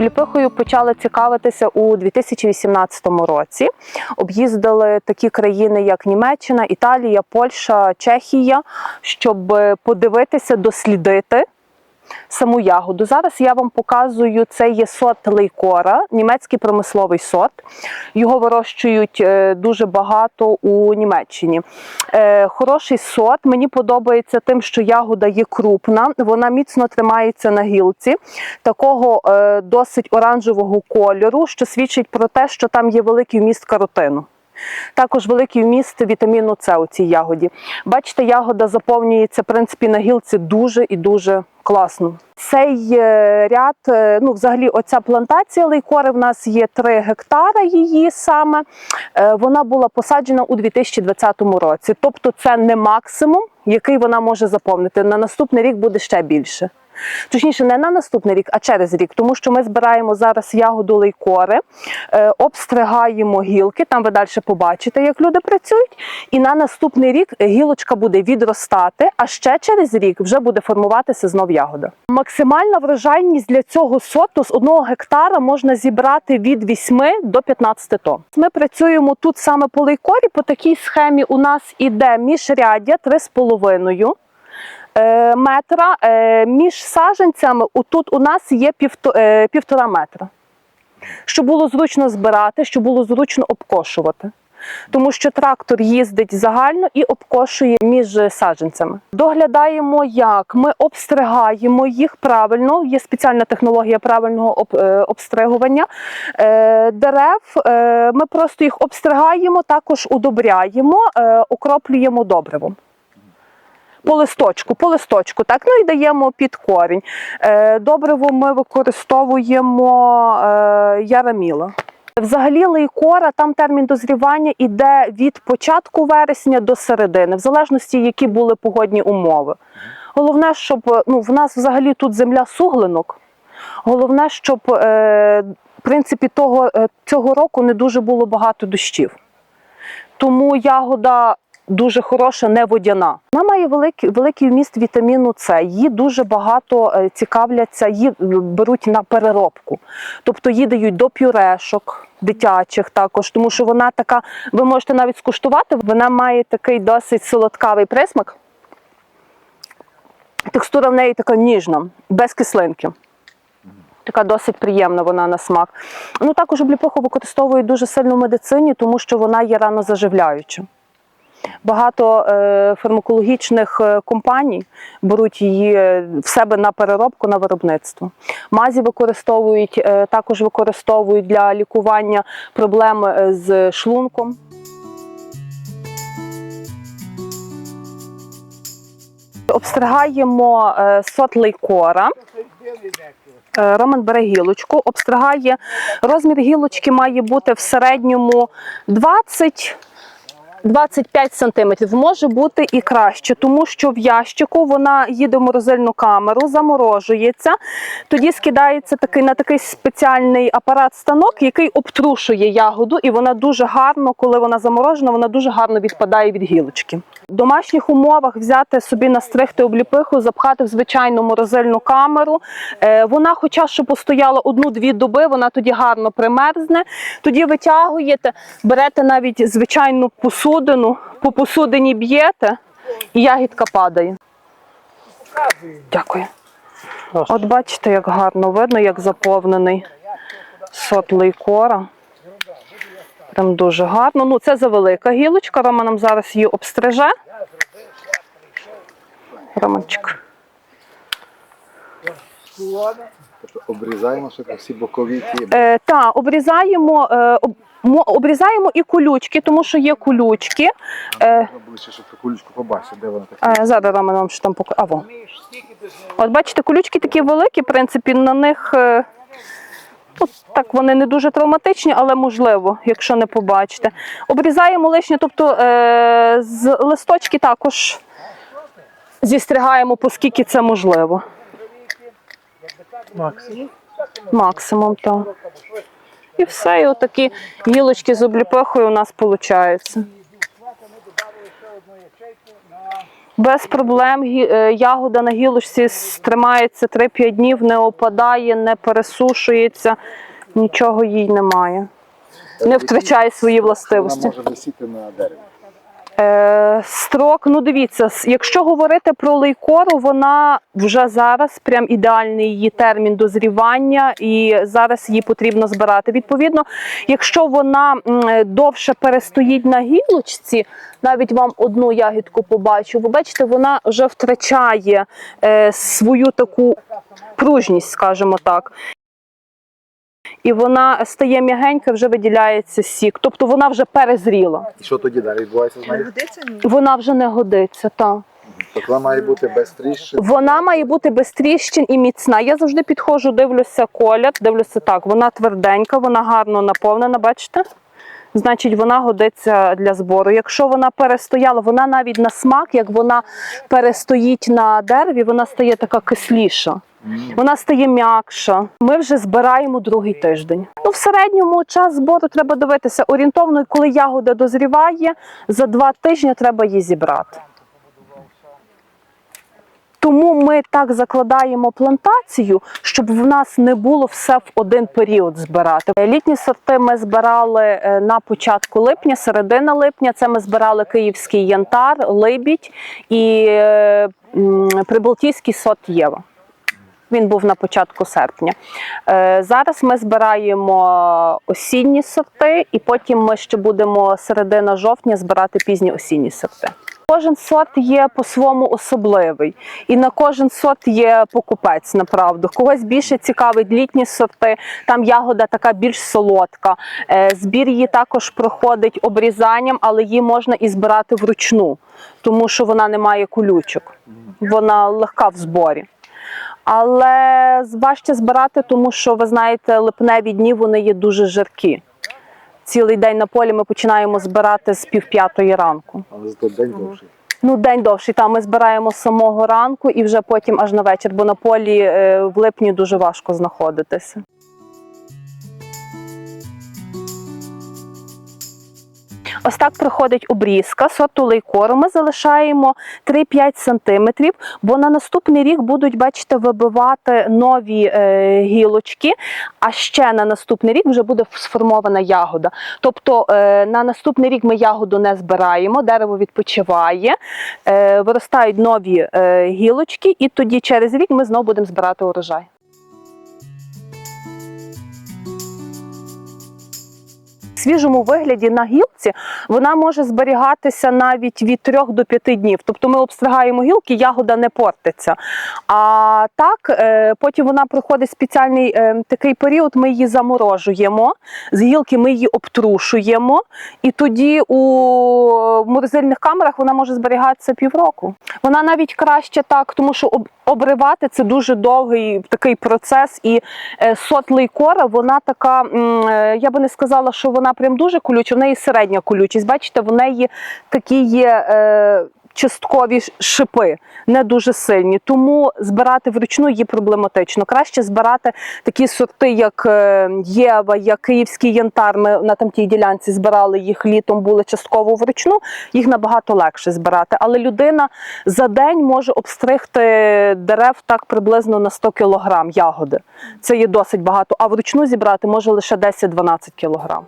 обліпихою почали цікавитися у 2018 році. Об'їздили такі країни, як Німеччина, Італія, Польща, Чехія, щоб подивитися, дослідити саму ягоду. Зараз я вам показую, це є сорт лейкора, німецький промисловий сорт. Його вирощують е, дуже багато у Німеччині. Е, Хороший сорт. Мені подобається тим, що ягода є крупна, вона міцно тримається на гілці, такого е, досить оранжевого кольору, що свідчить про те, що там є великий вміст каротину. Також великий вміст вітаміну С у цій ягоді. Бачите, ягода заповнюється в принципі на гілці дуже і дуже класно. Цей е, ряд, е, ну взагалі, оця плантація лейкори в нас є 3 гектара її саме. Е, Вона була посаджена у 2020 році. Тобто це не максимум, який вона може заповнити. На наступний рік буде ще більше. Точніше, не на наступний рік, а через рік, тому що ми збираємо зараз ягоду лейкори, е, обстригаємо гілки, там ви далі побачите, як люди працюють. І на наступний рік гілочка буде відростати, а ще через рік вже буде формуватися знов ягода. Максимальна врожайність для цього сорту з одного гектара можна зібрати від 8 до 15 тонн. Ми працюємо тут саме по лейкорі. По такій схемі у нас іде міжряддя 3,5 е, метра. Е, Між саджанцями тут у нас є е, півтора метра. Щоб було зручно збирати, щоб було зручно обкошувати. Тому що трактор їздить загально і обкошує між саджанцями. Доглядаємо, як ми обстригаємо їх правильно. Є спеціальна технологія правильного е, обстригування е, дерев. Е, Ми просто їх обстригаємо, також удобряємо, е, окроплюємо добривом. По листочку, по листочку, так, ну і даємо під корінь. Е, добриво ми використовуємо е, яраміла. Взагалі лейкора, там термін дозрівання іде від початку вересня до середини, в залежності, які були погодні умови. Головне, щоб ну, в нас взагалі тут земля суглинок. Головне, щоб е, в принципі того, е, цього року не дуже було багато дощів. Тому ягода дуже хороша, не водяна. Вона має великий, великий вміст вітаміну С. Її дуже багато е, цікавляться, її е, беруть на переробку. Тобто її дають до пюрешок дитячих також, тому що вона така, ви можете навіть скуштувати, вона має такий досить солодкавий присмак. Текстура в неї така ніжна, без кислинки. Така досить приємна вона на смак. Ну також обліпиху використовують дуже сильно в медицині, тому що вона є ранозаживляюча. Багато е, фармакологічних е, компаній беруть її е, в себе на переробку на виробництво. Мазі використовують, також використовують для лікування проблем з шлунком. Обстригаємо сот лейкора. Роман бере гілочку, обстригає. Розмір гілочки має бути в середньому 20 25 сантиметрів може бути і краще, тому що в ящику вона їде в морозильну камеру, заморожується. Тоді скидається такий на такий спеціальний апарат станок, який обтрушує ягоду, і вона дуже гарно, коли вона заморожена, вона дуже гарно відпадає від гілочки. В домашніх умовах взяти собі настригти обліпиху, запхати в звичайну морозильну камеру. Е, Вона, хоча що постояла одну-дві доби, вона тоді гарно примерзне. Тоді витягуєте, берете навіть звичайну посудину, по посудині б'єте, і ягідка падає. Дякую. От бачите, як гарно видно, як заповнений сот лейкора. Прям дуже гарно. Ну, це завелика гілочка. Рома нам зараз її обстриже. Романчик. Тобто обрізаємо ще всі бокові ті. Е, та, обрізаємо, е, об, мо- обрізаємо і колючки, тому що є колючки. Е, було щоб ту кулючку побачити, де вона така. е, зараз Роман вам що там. А, во. От бачите, колючки такі великі, в принципі, на них. Е, ну, так, вони не дуже травматичні, але можливо, якщо не побачите. Обрізаємо лишнє, тобто е, з листочки також зістригаємо, оскільки це можливо. Максимум. Максимум, так. І все, і отакі гілочки з обліпихою у нас виходить. Без проблем е, ягода на гілочці тримається 3-5 днів, не опадає, не пересушується, нічого їй немає. Не втрачає свої властивості. Вона може висіти на дереві. Е, строк, ну дивіться, якщо говорити про лейкору, вона вже зараз прям ідеальний її термін дозрівання, і зараз її потрібно збирати. Відповідно, якщо вона довше перестоїть на гілочці, навіть вам одну ягідку побачу, ви бачите, вона вже втрачає е, свою таку пружність, скажімо так. І вона стає м'ягенька, вже виділяється сік. Тобто вона вже перезріла. І що тоді далі відбувається з нею? годиться ні? Вона вже не годиться, так. Так вона має бути без тріщин. Вона має бути без тріщин і міцна. Я завжди підходжу, дивлюся колір, дивлюся так. Вона тверденька, вона гарно наповнена, бачите? Значить, вона годиться для збору. Якщо вона перестояла, вона навіть на смак, як вона перестоїть на дереві, вона стає така кисліша. Вона стає м'якша. Ми вже збираємо другий тиждень. Ну, в середньому час збору треба дивитися орієнтовно, коли ягода дозріває, за два тижні треба її зібрати. Тому ми так закладаємо плантацію, щоб в нас не було все в один період збирати. Літні сорти ми збирали е, на початку липня, середина липня. Це ми збирали київський янтар, либідь і е, прибалтійський сорт Єва. Він був на початку серпня. Е, Зараз ми збираємо осінні сорти, і потім ми ще будемо середина жовтня збирати пізні осінні сорти. Кожен сорт є по-своєму особливий, і на кожен сорт є покупець, направду. Когось більше цікавить літні сорти, там ягода така більш солодка. Е, Збір її також проходить обрізанням, але її можна і збирати вручну, тому що вона не має колючок. Вона легка в зборі. Але важче збирати, тому що ви знаєте, липневі дні вони є дуже жаркі. Цілий день на полі ми починаємо збирати з півп'ятої ранку. Але зато день довший. Ну, день довший. Там ми збираємо з самого ранку і вже потім аж на вечір, бо на полі е, в липні дуже важко знаходитися. Ось так проходить обрізка сорту лейкору. Ми залишаємо 3-5 сантиметрів, бо на наступний рік будуть, бачите, вибивати нові е, гілочки, а ще на наступний рік вже буде сформована ягода. Тобто е, на наступний рік ми ягоду не збираємо, дерево відпочиває, е, виростають нові е, гілочки, і тоді через рік ми знову будемо збирати урожай. Свіжому вигляді на гілці вона може зберігатися навіть від 3 до 5 днів. Тобто ми обстригаємо гілки, ягода не портиться. А так, е, потім вона проходить спеціальний е, такий період, ми її заморожуємо, з гілки ми її обтрушуємо, і тоді у морозильних камерах вона може зберігатися півроку. Вона навіть краще так, тому що обривати це дуже довгий такий процес. І е, сот лейкора, вона така, я би не сказала, що вона прям дуже колюча, в неї середня колючість. Бачите, в неї такі є. Е, Часткові шипи не дуже сильні, тому збирати вручну її проблематично. Краще збирати такі сорти, як е, Єва, як київський янтар. Ми на тамтій ділянці збирали їх літом, були частково вручну. Їх набагато легше збирати. Але людина за день може обстригти дерев так приблизно на 100 кг ягоди. Це є досить багато. А вручну зібрати може лише 10-12 кг.